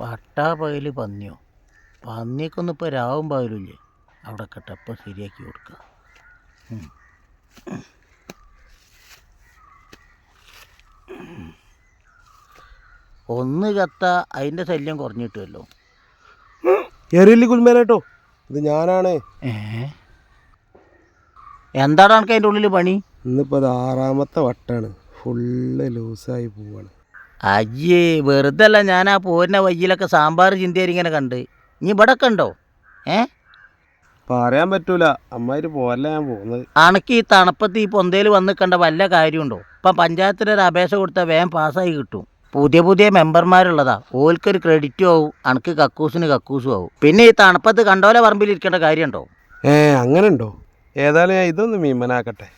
പട്ടാ പകൽ പന്നിയോ? പന്നിക്കൊന്നും ഇപ്പോൾ രാവും പകലുമില്ലേ അവിടെ കെട്ടപ്പം ശരിയാക്കി കൊടുക്കുക. ഒന്ന് കത്ത അതിന്റെ ശല്യം കുറഞ്ഞിട്ടുമല്ലോ എറിയില്ല കുൽമേലേട്ടോ ഇത് ഞാനാണ്. എന്താണ് എനിക്ക് അതിന്റെ ഉള്ളിൽ പണി? ഇന്നിപ്പോൾ അത് ആറാമത്തെ വട്ടാണ്. ഫുള്ള് ലൂസായി പോവാണ്. അയ്യേ വെറുതെ അല്ല ഞാൻ ആ പോരുന്ന വയ്യിലൊക്കെ സാമ്പാർ ചിന്തേരി ഇങ്ങനെ കണ്ട്. ഇനി ഇവിടെ കണ്ടോ ഉണ്ടോ? ഏ? പറയാൻ പറ്റൂല. അമ്മായി പോരല്ല ഞാൻ പോകുന്നത്. അണക്ക് ഈ തണുപ്പത്ത് ഈ പൊന്തയിൽ വന്ന് കണ്ട വല്ല കാര്യമുണ്ടോ? ഇപ്പം പഞ്ചായത്തിൽ ഒരു അപേക്ഷ കൊടുത്താൽ വേഗം പാസ്സായി കിട്ടും. പുതിയ പുതിയ മെമ്പർമാരുള്ളതാ. ഓൽക്കൊരു ക്രെഡിറ്റും ആവും. അണക്ക് കക്കൂസിന് കക്കൂസും ആവും. പിന്നെ ഈ തണുപ്പത്ത് കണ്ടോലെ പറമ്പിൽ ഇരിക്കേണ്ട കാര്യമുണ്ടോ? ഏ അങ്ങനെ ഉണ്ടോ ഏതായാലും ഞാൻ ഇതൊന്ന് മീമനാക്കട്ടെ.